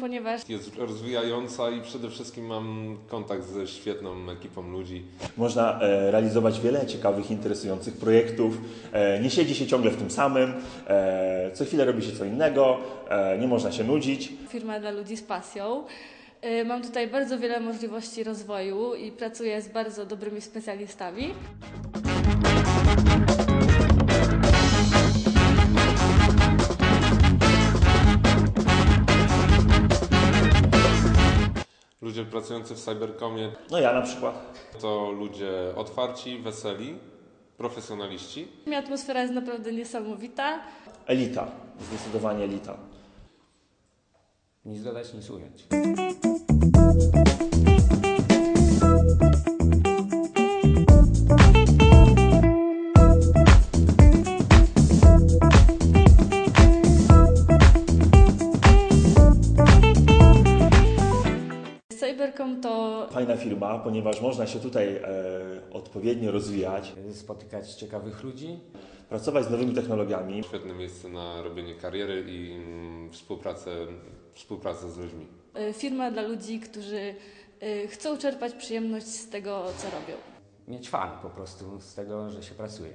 ponieważ Jest rozwijająca i przede wszystkim mam kontakt ze świetną ekipą ludzi. Można e, realizować wiele ciekawych, interesujących projektów. E, nie siedzi się ciągle w tym samym. E, co chwilę robi się co innego. E, nie można się nudzić. firma dla ludzi z pasją. Y, Mam tutaj bardzo wiele możliwości rozwoju i pracuję z bardzo dobrymi specjalistami. Ludzie pracujący w Cybercomie No ja na przykład. to ludzie otwarci, weseli, profesjonaliści. Atmosfera jest naprawdę niesamowita. Elita. Zdecydowanie elita. Nic dodać, nic ująć. Cybercom to Fajna firma, ponieważ można się tutaj e, odpowiednio rozwijać, Spotykać ciekawych ludzi. pracować z nowymi technologiami. Świetne miejsce na robienie kariery i mm, współpracę, współpracę z ludźmi. y, firma dla ludzi, którzy y, chcą czerpać przyjemność z tego, co robią. Mieć fan po prostu z tego, że się pracuje.